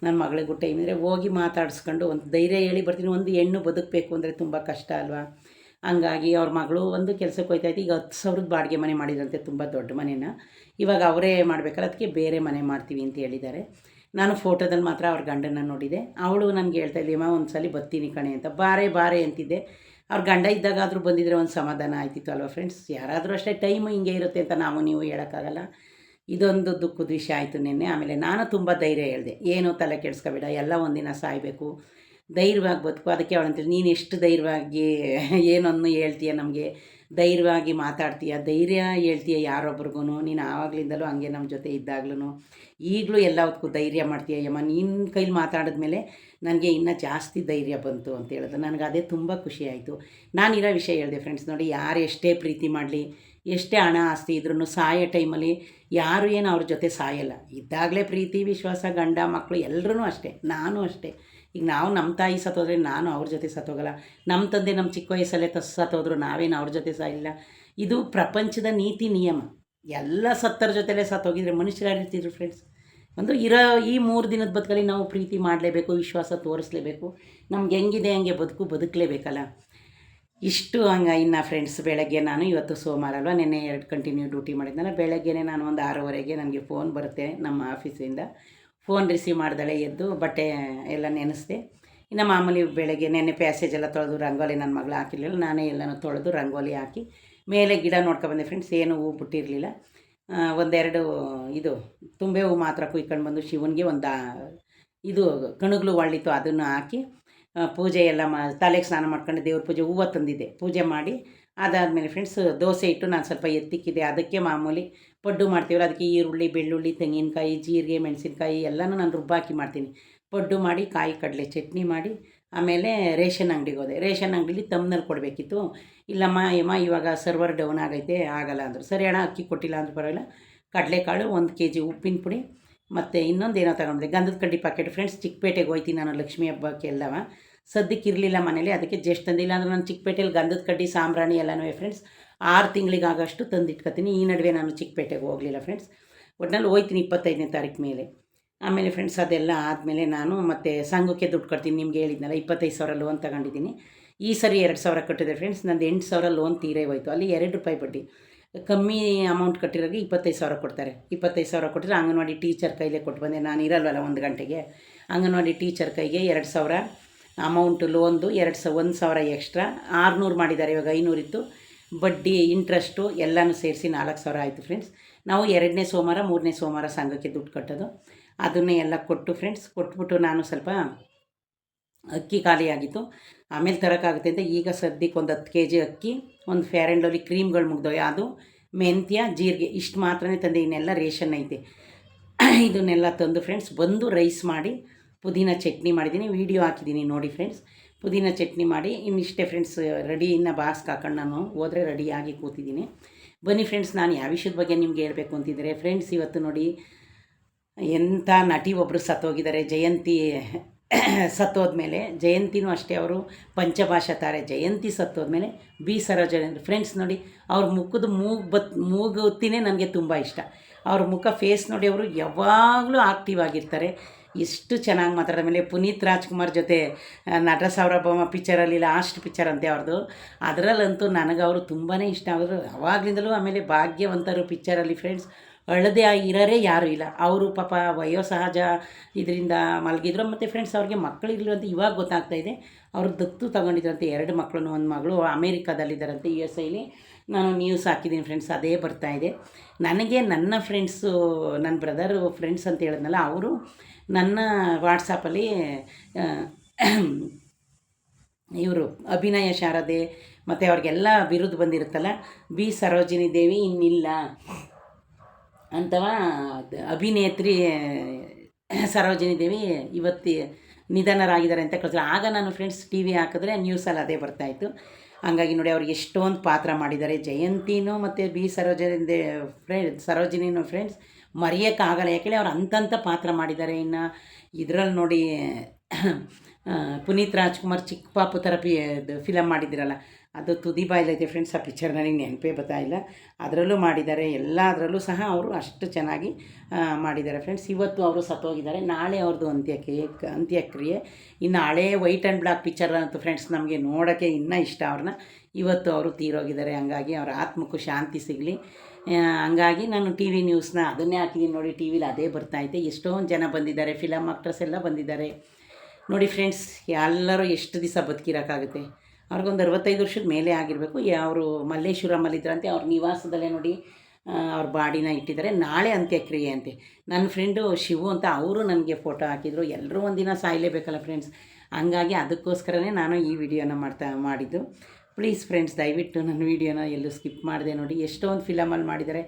ನನ್ನ ಮಗಳಿಗೂ ಟೈಮ್ ಇದ್ದರೆ ಹೋಗಿ ಮಾತಾಡಿಸ್ಕೊಂಡು ಒಂದು ಧೈರ್ಯ ಹೇಳಿ ಬರ್ತೀನಿ. ಒಂದು ಹೆಣ್ಣು ಬದುಕಬೇಕು ಅಂದರೆ ತುಂಬ ಕಷ್ಟ ಅಲ್ವಾ? ಹಂಗಾಗಿ ಅವ್ರ ಮಗಳು ಒಂದು ಕೆಲಸಕ್ಕೆ ಹೋಯ್ತಾಯ್ತು ಈಗ ಹತ್ತು ಸಾವಿರದ ಬಾಡಿಗೆ ಮನೆ ಮಾಡಿದಂತೆ ತುಂಬ ದೊಡ್ಡ ಮನೇನ. ಇವಾಗ ಅವರೇ ಮಾಡಬೇಕಲ್ಲ, ಅದಕ್ಕೆ ಬೇರೆ ಮನೆ ಮಾಡ್ತೀವಿ ಅಂತ ಹೇಳಿದ್ದಾರೆ. ನಾನು ಫೋಟೋದಲ್ಲಿ ಮಾತ್ರ ಅವ್ರ ಗಂಡನ ನೋಡಿದೆ. ಅವಳು ನನಗೆ ಹೇಳ್ತಾ ಇದ್ದೀಮ ಒಂದು ಸಲ ಬರ್ತೀನಿ ಕಣೆ ಅಂತ. ಬಾರೆ ಬಾರೆ ಅಂತಿದ್ದೆ. ಅವ್ರ ಗಂಡ ಇದ್ದಾಗಾದರೂ ಬಂದಿದ್ದರೆ ಒಂದು ಸಮಾಧಾನ ಆಯ್ತಿತ್ತು ಅಲ್ವಾ ಫ್ರೆಂಡ್ಸ್ ಯಾರಾದರೂ ಅಷ್ಟೇ ಟೈಮು ಹಿಂಗೆ ಇರುತ್ತೆ ಅಂತ ನಾವು ನೀವು ಹೇಳೋಕ್ಕಾಗಲ್ಲ. ಇದೊಂದು ದುಃಖದ ವಿಷಯ ಆಯಿತು ನಿನ್ನೆ. ಆಮೇಲೆ ನಾನು ತುಂಬ ಧೈರ್ಯ ಹೇಳಿದೆ. ಏನು ತಲೆ ಕೆಡಿಸ್ಕೋಬೇಡ, ಎಲ್ಲ ಒಂದಿನ ಸಾಯಬೇಕು. ಧೈರ್ಯವಾಗಿ ಬದುಕು. ಅದಕ್ಕೆ ಅವಳಂತೇಳಿ ನೀನು ಎಷ್ಟು ಧೈರ್ಯವಾಗಿ ಏನನ್ನು ಹೇಳ್ತೀಯ ನಮಗೆ? ಧೈರ್ಯವಾಗಿ ಮಾತಾಡ್ತೀಯ, ಧೈರ್ಯ ಹೇಳ್ತೀಯ ಯಾರೊಬ್ರಿಗೂ ನೀನು ಆವಾಗಲಿಂದಲೂ ಹಂಗೆ ನಮ್ಮ ಜೊತೆ ಇದ್ದಾಗ್ಲೂ ಈಗಲೂ ಎಲ್ಲದಕ್ಕೂ ಧೈರ್ಯ ಮಾಡ್ತೀಯ, ಯಮ್ಮ ನಿನ್ನ ಕೈಲಿ ಮಾತಾಡಿದ್ಮೇಲೆ ನನಗೆ ಇನ್ನೂ ಜಾಸ್ತಿ ಧೈರ್ಯ ಬಂತು ಅಂತ ಹೇಳಿದ್ರು ನನಗೆ ಅದೇ ತುಂಬ ಖುಷಿ ಆಯಿತು. ನಾನಿರೋ ವಿಷಯ ಹೇಳಿದೆ ಫ್ರೆಂಡ್ಸ್ ನೋಡಿ ಯಾರು ಎಷ್ಟೇ ಪ್ರೀತಿ ಮಾಡಲಿ, ಎಷ್ಟೇ ಹಣ ಆಸ್ತಿ ಇದ್ರೂ ಸಾಯೋ ಟೈಮಲ್ಲಿ ಯಾರು ಏನು ಅವ್ರ ಜೊತೆ ಸಾಯಲ್ಲ. ಇದ್ದಾಗಲೇ ಪ್ರೀತಿ, ವಿಶ್ವಾಸ, ಗಂಡ ಮಕ್ಕಳು ಎಲ್ಲರೂ ಅಷ್ಟೇ, ನಾನು ಅಷ್ಟೇ. ಈಗ ನಾವು ನಮ್ಮ ತಾಯಿ ಸತ್ತೋದ್ರೆ ನಾನು ಅವ್ರ ಜೊತೆ ಸತ್ತೋಗಲ್ಲ. ನಮ್ಮ ತಂದೆ ನಮ್ಮ ಚಿಕ್ಕ ವಯಸ್ಸಲ್ಲೇ ತಸ್ ಸತ್ತೋದ್ರು, ನಾವೇನು ಅವ್ರ ಜೊತೆ ಸಾಯಿಲ್ಲ ಇದು ಪ್ರಪಂಚದ ನೀತಿ ನಿಯಮ. ಎಲ್ಲ ಸತ್ತರ ಜೊತೆಲೇ ಸತ್ತೋಗಿದ್ರೆ ಮನುಷ್ಯರಾಗಿರ್ತಿದ್ರು ಫ್ರೆಂಡ್ಸ್ ಒಂದು ಇರೋ ಈ ಮೂರು ದಿನದ ಬದುಕಲ್ಲಿ ನಾವು ಪ್ರೀತಿ ಮಾಡಲೇಬೇಕು, ವಿಶ್ವಾಸ ತೋರಿಸ್ಲೇಬೇಕು. ನಮ್ಗೆ ಹೆಂಗಿದೆ ಹಂಗೆ ಬದುಕು ಬದುಕಲೇಬೇಕಲ್ಲ. ಇಷ್ಟು ಹಂಗೆ ಇನ್ನು ಫ್ರೆಂಡ್ಸ್ ಬೆಳಗ್ಗೆ ನಾನು ಇವತ್ತು ಸೋಮವಾರ ಅಲ್ವಾ, ನಿನ್ನೆ ಎರಡು ಕಂಟಿನ್ಯೂ ಡ್ಯೂಟಿ ಮಾಡಿದ್ನಲ್ಲ, ಬೆಳಗ್ಗೆನೇ ನಾನು ಒಂದು ಆರೂವರೆಗೆ ನನಗೆ ಫೋನ್ ಬರುತ್ತೆ ನಮ್ಮ ಆಫೀಸಿಂದ ಫೋನ್ ರಿಸೀವ್ ಮಾಡ್ದಾಳೆ, ಎದ್ದು ಬಟ್ಟೆ ಎಲ್ಲ ನೆನೆಸ್ದೆ. ಇನ್ನು ಮಾಮೂಲಿ ಬೆಳಗ್ಗೆ ನೆನ್ನೆ ಪ್ಯಾಸೇಜ್ ಎಲ್ಲ ತೊಳೆದು ರಂಗೋಲಿ ನನ್ನ ಮಗಳು ಹಾಕಿರಲಿಲ್ಲ, ನಾನೇ ಎಲ್ಲನೂ ತೊಳೆದು ರಂಗೋಲಿ ಹಾಕಿ ಮೇಲೆ ಗಿಡ ನೋಡ್ಕೊಬಂದೆ ಫ್ರೆಂಡ್ಸ್ ಏನು ಹೂ ಬಿಟ್ಟಿರಲಿಲ್ಲ. ಒಂದೆರಡು ಇದು ತುಂಬೆ ಹೂ ಮಾತ್ರ ಕುಯ್ಕೊಂಡು ಬಂದು ಶಿವನಿಗೆ ಒಂದು, ಇದು ಕಣಗ್ಲು ಒಳ್ಳಿತ್ತು, ಅದನ್ನು ಹಾಕಿ ಪೂಜೆ ಎಲ್ಲ ಮಾ, ತಲೆಗೆ ಸ್ನಾನ ಮಾಡ್ಕೊಂಡು ದೇವ್ರ ಪೂಜೆ ಹೂವು ತಂದಿದ್ದೆ. ಪೂಜೆ ಮಾಡಿ ಅದಾದಮೇಲೆ ಫ್ರೆಂಡ್ಸ್ ದೋಸೆ ಇಟ್ಟು ನಾನು ಸ್ವಲ್ಪ ಎತ್ತಿಕ್ಕಿದೆ ಅದಕ್ಕೆ ಮಾಮೂಲಿ ಪಡ್ಡು ಮಾಡ್ತೀವಿ ಅದಕ್ಕೆ ಈರುಳ್ಳಿ, ಬೆಳ್ಳುಳ್ಳಿ, ತೆಂಗಿನಕಾಯಿ, ಜೀರಿಗೆ, ಮೆಣಸಿನ್ಕಾಯಿ ಎಲ್ಲನೂ ನಾನು ರುಬ್ಬಾಕಿ ಮಾಡ್ತೀನಿ. ಪಡ್ಡು ಮಾಡಿ, ಕಾಯಿ, ಕಡಲೆ ಚಟ್ನಿ ಮಾಡಿ, ಆಮೇಲೆ ರೇಷನ್ ಅಂಗಡಿಗೆ ಹೋದೆ. ರೇಷನ್ ಅಂಗಡಿಲಿ ತಮ್ಮನಲ್ಲಿ ಕೊಡಬೇಕಿತ್ತು. ಇಲ್ಲಮ್ಮ ಏಮ್ಮ ಇವಾಗ ಸರ್ವರ್ ಡೌನ್ ಆಗೈತೆ, ಆಗಲ್ಲ ಅಂದರು. ಸರಿ ಅಣ್ಣ, ಅಕ್ಕಿ ಕೊಟ್ಟಿಲ್ಲ ಅಂದ್ರೂ ಪರವಾಗಿಲ್ಲ. ಕಡಲೆಕಾಳು ಒಂದು ಕೆ ಜಿ ಉಪ್ಪಿನ ಪುಡಿ. ಮತ್ತು ಇನ್ನೊಂದು ಏನೋ ತಗೊಂಡೆ ಗಂಧದ ಕಡ್ಡಿ ಪ್ಯಾಕೆಟ್ ಫ್ರೆಂಡ್ಸ್ ಚಿಕ್ಕಪೇಟೆಗೆ ಹೋಯ್ತೀನಿ ನಾನು ಲಕ್ಷ್ಮೀ ಹಬ್ಬಕ್ಕೆ ಎಲ್ಲವ. ಸದ್ಯಕ್ಕೆ ಇರಲಿಲ್ಲ ಮನೇಲಿ, ಅದಕ್ಕೆ ಜಸ್ಟ್ ತಂದಿಲ್ಲ. ಅಂದರೆ ನಾನು ಚಿಕ್ಕಪೇಟೆಯಲ್ಲಿ ಗಂಧದ ಕಡ್ಡಿ, ಸಾಂಬ್ರಾಣಿ ಎಲ್ಲನೂ ಫ್ರೆಂಡ್ಸ್ ಆರು ತಿಂಗಳಿಗಾಗಷ್ಟು ತಂದಿಟ್ಕೊತೀನಿ. ಈ ನಡುವೆ ನಾನು ಚಿಕ್ಕಪೇಟೆಗೆ ಹೋಗಲಿಲ್ಲ ಫ್ರೆಂಡ್ಸ್ ಒಟ್ನಲ್ಲಿ ಹೋಯ್ತೀನಿ ಇಪ್ಪತ್ತೈದನೇ ತಾರೀಕು ಮೇಲೆ. ಆಮೇಲೆ ಫ್ರೆಂಡ್ಸ್ ಅದೆಲ್ಲ ಆದಮೇಲೆ ನಾನು ಮತ್ತೆ ಸಂಘಕ್ಕೆ ದುಡ್ಡು ಕೊಡ್ತೀನಿ. ನಿಮ್ಗೆ ಹೇಳಿದ್ನಲ್ಲ, ಇಪ್ಪತ್ತೈದು ಸಾವಿರ ಲೋನ್ ತಗೊಂಡಿದ್ದೀನಿ. ಈ ಸರಿ ಎರಡು ಸಾವಿರ ಕಟ್ಟಿದೆ ಫ್ರೆಂಡ್ಸ್ ನಂದು ಎಂಟು ಸಾವಿರ ಲೋನ್ ತೀರೇ ಹೋಯ್ತು. ಅಲ್ಲಿ ಎರಡು ರೂಪಾಯಿ ಬಡ್ಡಿ. ಕಮ್ಮಿ ಅಮೌಂಟ್ ಕಟ್ಟಿರೋರಿಗೆ ಇಪ್ಪತ್ತೈದು ಸಾವಿರ ಕೊಡ್ತಾರೆ. ಇಪ್ಪತ್ತೈದು ಸಾವಿರ ಕೊಟ್ಟರೆ ಅಂಗನವಾಡಿ ಟೀಚರ್ ಕೈಲೇ ಕೊಟ್ಟು ಬಂದೆ. ನಾನು ಇರಲ್ವಲ್ಲ ಒಂದು ಗಂಟೆಗೆ. ಅಂಗನವಾಡಿ ಟೀಚರ್ ಕೈಗೆ ಎರಡು ಸಾವಿರ ಅಮೌಂಟ್ ಲೋನ್ದು ಎರಡು ಸ, ಒಂದು ಸಾವಿರ ಎಕ್ಸ್ಟ್ರಾ ಆರುನೂರು ಮಾಡಿದ್ದಾರೆ ಇವಾಗ ಐನೂರಿತ್ತು ಬಡ್ಡಿ ಇಂಟ್ರೆಸ್ಟು ಎಲ್ಲನೂ ಸೇರಿಸಿ ನಾಲ್ಕು ಸಾವಿರ ಆಯಿತು ಫ್ರೆಂಡ್ಸ್ ನಾವು ಎರಡನೇ ಸೋಮವಾರ, ಮೂರನೇ ಸೋಮವಾರ ಸಂಘಕ್ಕೆ ದುಡ್ಡು ಕಟ್ಟೋದು. ಅದನ್ನೇ ಎಲ್ಲ ಕೊಟ್ಟು ಫ್ರೆಂಡ್ಸ್ ಕೊಟ್ಬಿಟ್ಟು ನಾನು ಸ್ವಲ್ಪ ಅಕ್ಕಿ ಖಾಲಿಯಾಗಿತ್ತು ಆಮೇಲೆ ತರೋಕ್ಕಾಗುತ್ತೆ ಅಂತ ಈಗ ಸದ್ಯಕ್ಕೆ ಒಂದು ಹತ್ತು ಕೆ ಜಿ ಅಕ್ಕಿ, ಒಂದು ಫೇರ್ ಆ್ಯಂಡ್ ಲವ್ಲಿ ಕ್ರೀಮ್ಗಳು ಮುಗ್ದವೆ ಅದು ಮೆಂತ್ಯ, ಜೀರಿಗೆ, ಇಷ್ಟು ಮಾತ್ರನೇ ತಂದೆ, ಇನ್ನೆಲ್ಲ ರೇಷನ್ ಐತೆ. ಇದನ್ನೆಲ್ಲ ತಂದು ಫ್ರೆಂಡ್ಸ್ ಬಂದು ರೈಸ್ ಮಾಡಿ ಪುದೀನ ಚಟ್ನಿ ಮಾಡಿದ್ದೀನಿ. ವೀಡಿಯೋ ಹಾಕಿದ್ದೀನಿ ನೋಡಿ ಫ್ರೆಂಡ್ಸ್ ಪುದೀನ ಚಟ್ನಿ ಮಾಡಿ, ಇನ್ನಿಷ್ಟೇ ಫ್ರೆಂಡ್ಸ್ ರೆಡಿ ಇನ್ನು ಬಾಸ್ಗೆ ಹಾಕೊಂಡು ನಾನು ಹೋದರೆ ರೆಡಿಯಾಗಿ ಕೂತಿದ್ದೀನಿ. ಬನ್ನಿ ಫ್ರೆಂಡ್ಸ್ ನಾನು ಯಾವ ವಿಷಯದ ಬಗ್ಗೆ ನಿಮ್ಗೆ ಹೇಳಬೇಕು ಅಂತಿದ್ದರೆ ಫ್ರೆಂಡ್ಸ್ ಇವತ್ತು ನೋಡಿ ಎಂಥ ನಟಿ ಒಬ್ಬರು ಸತ್ತೋಗಿದ್ದಾರೆ. ಜಯಂತಿ ಸತ್ತೋದ್ಮೇಲೆ, ಜಯಂತಿನೂ ಅಷ್ಟೇ ಅವರು ಪಂಚಭಾಷಾ ತಾರೆ. ಜಯಂತಿ ಸತ್ತೋದ್ಮೇಲೆ ಬಿ ಸರೋಜನೇಂದ್ರ ಫ್ರೆಂಡ್ಸ್ ನೋಡಿ, ಅವ್ರ ಮುಖದ ಮೂಗು ಬತ್, ಮೂಗುತ್ತಿನೇ ನನಗೆ ತುಂಬ ಇಷ್ಟ. ಅವ್ರ ಮುಖ ಫೇಸ್ ನೋಡಿ, ಅವರು ಯಾವಾಗಲೂ ಆಕ್ಟಿವ್ ಆಗಿರ್ತಾರೆ. ಎಷ್ಟು ಚೆನ್ನಾಗಿ ಮಾತಾಡಿದ. ಮೇಲೆ ಪುನೀತ್ ರಾಜ್ಕುಮಾರ್ ಜೊತೆ ನಟ ಸೌರಭಮ್ಮ ಪಿಕ್ಚರಲ್ಲಿ ಲಾಸ್ಟ್ ಪಿಕ್ಚರ್ ಅಂತೆ ಅವ್ರದ್ದು ಅದರಲ್ಲಂತೂ ನನಗೆ ಅವರು ತುಂಬಾ ಇಷ್ಟ. ಅವರು ಅವಾಗಲಿಂದಲೂ ಆಮೇಲೆ ಭಾಗ್ಯವಂತರು ಪಿಕ್ಚರಲ್ಲಿ ಫ್ರೆಂಡ್ಸ್ ಅಳದೆ ಇರೋರೇ ಯಾರೂ ಇಲ್ಲ. ಅವರು ಪಾಪ ವಯೋಸಹಜ ಇದರಿಂದ ಮಲಗಿದ್ರು. ಮತ್ತು ಫ್ರೆಂಡ್ಸ್ ಅವ್ರಿಗೆ ಮಕ್ಕಳಿರಲಿ ಅಂತ ಇವಾಗ ಗೊತ್ತಾಗ್ತಾ ಇದೆ. ಅವರು ದತ್ತು ತಗೊಂಡಿದ್ರಂತೆ. ಎರಡು ಮಕ್ಕಳು ಒಂದು ಮಗಳು ಅಮೇರಿಕಾದಲ್ಲಿದ್ದಾರಂತೆ ಯು ಎಸ್ ಐಲಿ ನಾನು ನ್ಯೂಸ್ ಹಾಕಿದ್ದೀನಿ ಫ್ರೆಂಡ್ಸ್ ಅದೇ ಬರ್ತಾ ಇದೆ. ನನಗೆ ನನ್ನ ಫ್ರೆಂಡ್ಸು ನನ್ನ ಬ್ರದರು ಫ್ರೆಂಡ್ಸ್ ಅಂತ ಹೇಳಿದ್ನಲ್ಲ, ಅವರು ನನ್ನ ವಾಟ್ಸಪ್ಪಲ್ಲಿ ಇವರು ಅಭಿನಯ ಶಾರದೆ ಮತ್ತು ಅವ್ರಿಗೆಲ್ಲ ಬಿರುದು ಬಂದಿರುತ್ತಲ್ಲ, ಬಿ ಸರೋಜಿನಿ ದೇವಿ ಇನ್ನಿಲ್ಲ ಅಂತವ ಅಭಿನೇತ್ರಿ ಸರೋಜಿನಿ ದೇವಿ ಇವತ್ತಿ ನಿಧನರಾಗಿದ್ದಾರೆ ಅಂತ ಕಳಿಸಿದ್ರು. ಆಗ ನಾನು ಫ್ರೆಂಡ್ಸ್ ಟಿ ವಿ ಹಾಕಿದ್ರೆ ನ್ಯೂಸಲ್ಲಿ ಅದೇ ಬರ್ತಾಯಿತ್ತು ಹಂಗಾಗಿ ನೋಡಿ ಅವ್ರಿಗೆ ಎಷ್ಟೊಂದು ಪಾತ್ರ ಮಾಡಿದ್ದಾರೆ. ಜಯಂತಿನೂ ಮತ್ತು ಬಿ ಸರೋಜಿನಿ ದೇ, ಫ್ರೆಂಡ್, ಸರೋಜಿನಿನೂ ಫ್ರೆಂಡ್ಸ್ ಮರೆಯೋಕ್ಕಾಗಲ್ಲ. ಯಾಕೆಂದರೆ ಅವ್ರು ಅಂತಂತ ಪಾತ್ರ ಮಾಡಿದ್ದಾರೆ. ಇನ್ನು ಇದರಲ್ಲಿ ನೋಡಿ ಪುನೀತ್ ರಾಜ್ಕುಮಾರ್ ಚಿಕ್ಕ ಪಾಪು ಥರ ಪಿ ಫಿಲಮ್ ಮಾಡಿದ್ರಲ್ಲ ಅದು ತುದಿ ಬಾಯ್ಲೈತೆ ಫ್ರೆಂಡ್ಸ್ ಆ ಪಿಕ್ಚರ್ ನನಗೆ ನೆನಪೇ ಇಲ್ಲ. ಅದರಲ್ಲೂ ಮಾಡಿದ್ದಾರೆ. ಎಲ್ಲದರಲ್ಲೂ ಸಹ ಅವರು ಅಷ್ಟು ಚೆನ್ನಾಗಿ ಮಾಡಿದ್ದಾರೆ ಫ್ರೆಂಡ್ಸ್ ಇವತ್ತು ಅವರು ಸತ್ತೋಗಿದ್ದಾರೆ. ನಾಳೆ ಅವ್ರದ್ದು ಅಂತ್ಯಕ್ರಿಯೆ ಅಂತ್ಯಕ್ರಿಯೆ. ಇನ್ನು ಹಳೇ ವೈಟ್ ಆ್ಯಂಡ್ ಬ್ಲ್ಯಾಕ್ ಪಿಕ್ಚರ್ ಅಂತೂ ಫ್ರೆಂಡ್ಸ್ ನಮಗೆ ನೋಡೋಕ್ಕೆ ಇನ್ನೂ ಇಷ್ಟ. ಅವ್ರನ್ನ ಇವತ್ತು ಅವರು ತೀರೋಗಿದ್ದಾರೆ. ಹಂಗಾಗಿ ಅವರ ಆತ್ಮಕ್ಕೂ ಶಾಂತಿ ಸಿಗಲಿ. ಹಂಗಾಗಿ ನಾನು ಟಿ ವಿ ನ್ಯೂಸ್ನ ಅದನ್ನೇ ಹಾಕಿದ್ದೀನಿ ನೋಡಿ ಟಿ ವಿಲಿ ಅದೇ ಬರ್ತಾಯಿದೆ ಎಷ್ಟೊಂದು ಜನ ಬಂದಿದ್ದಾರೆ ಫಿಲಮ್ ಆಕ್ಟ್ರಸ್ ಎಲ್ಲ ಬಂದಿದ್ದಾರೆ. ನೋಡಿ ಫ್ರೆಂಡ್ಸ್ ಎಲ್ಲರೂ ಎಷ್ಟು ದಿವಸ ಬದುಕಿರೋಕ್ಕಾಗುತ್ತೆ? ಅವ್ರಿಗೊಂದು ಅರವತ್ತೈದು ವರ್ಷದ ಮೇಲೆ ಆಗಿರಬೇಕು. ಅವರು ಮಲ್ಲೇಶ್ವರಮಲ್ಲಿದ್ದರಂತೆ ಅವ್ರ ನಿವಾಸದಲ್ಲೇ ನೋಡಿ ಅವ್ರ ಬಾಡಿನ ಇಟ್ಟಿದ್ದಾರೆ. ನಾಳೆ ಅಂತ್ಯಕ್ರಿಯೆ ಅಂತೆ. ನನ್ನ ಫ್ರೆಂಡು ಶಿವು ಅಂತ ಅವರು ನನಗೆ ಫೋಟೋ ಹಾಕಿದರು. ಎಲ್ಲರೂ ಒಂದಿನ ಸಾಯಲೇಬೇಕಲ್ಲ ಫ್ರೆಂಡ್ಸ್ ಹಂಗಾಗಿ ಅದಕ್ಕೋಸ್ಕರನೇ ನಾನು ಈ ವಿಡಿಯೋನ ಮಾಡ್ತಾ, ಮಾಡಿದ್ದು. ಪ್ಲೀಸ್ ಫ್ರೆಂಡ್ಸ್, ದಯವಿಟ್ಟು ನನ್ನ ವೀಡಿಯೋನ ಎಲ್ಲೂ ಸ್ಕಿಪ್ ಮಾಡಿದೆ ನೋಡಿ. ಎಷ್ಟೊಂದು ಫಿಲಮಲ್ಲಿ ಮಾಡಿದ್ದಾರೆ.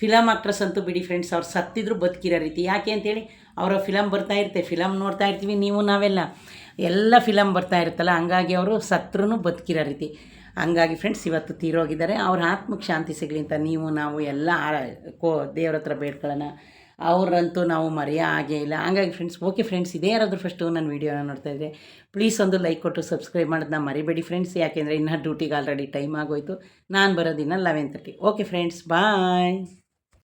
ಫಿಲಮ್ ಆಕ್ಟ್ರಸ್ ಅಂತೂ ಬಿಡಿ ಫ್ರೆಂಡ್ಸ್, ಅವ್ರು ಸತ್ತಿದ್ರು ಬದುಕಿರೋ ರೀತಿ. ಯಾಕೆ ಅಂತೇಳಿ, ಅವರ ಫಿಲಮ್ ಬರ್ತಾ ಇರುತ್ತೆ. ಫಿಲಮ್ ನೋಡ್ತಾ ಇರ್ತೀವಿ ನೀವು, ನಾವೆಲ್ಲ. ಎಲ್ಲ ಫಿಲಮ್ ಬರ್ತಾ ಇರುತ್ತಲ್ಲ, ಹಂಗಾಗಿ ಅವರು ಸತ್ರೂ ಬದುಕಿರೋ ರೀತಿ. ಹಂಗಾಗಿ ಫ್ರೆಂಡ್ಸ್, ಇವತ್ತು ತೀರೋಗಿದ್ದಾರೆ. ಅವ್ರ ಆತ್ಮಕ್ಕೆ ಶಾಂತಿ ಸಿಗಲಿ ಅಂತ ನೀವು, ನಾವು ಎಲ್ಲ ಕೋ ದೇವ್ರ ಹತ್ರ ಬೇಡ್ಕೊಳ್ಳೋಣ. ಅವ್ರಂತೂ ನಾವು ಮರೆಯೋ ಹಾಗೇ ಇಲ್ಲ. ಹಾಗಾಗಿ ಫ್ರೆಂಡ್ಸ್ ಓಕೆ ಫ್ರೆಂಡ್ಸ್ ಇದೇ ಯಾರಾದರೂ ಫಸ್ಟು ನನ್ನ ವೀಡಿಯೋನ ನೋಡ್ತಾ ಇದ್ದೆ ಪ್ಲೀಸ್ ಒಂದು ಲೈಕ್ ಕೊಟ್ಟು ಸಬ್ಸ್ಕ್ರೈಬ್ ಮಾಡೋದನ್ನ ಮರಿಬೇಡಿ ಫ್ರೆಂಡ್ಸ್ ಯಾಕೆಂದರೆ ಇನ್ನೂ ಡ್ಯೂಟಿಗೆ ಆಲ್ರೆಡಿ ಟೈಮ್ ಆಗೋಯ್ತು. ನಾನು ಬರೋದಿನ eleven thirty okay friends bye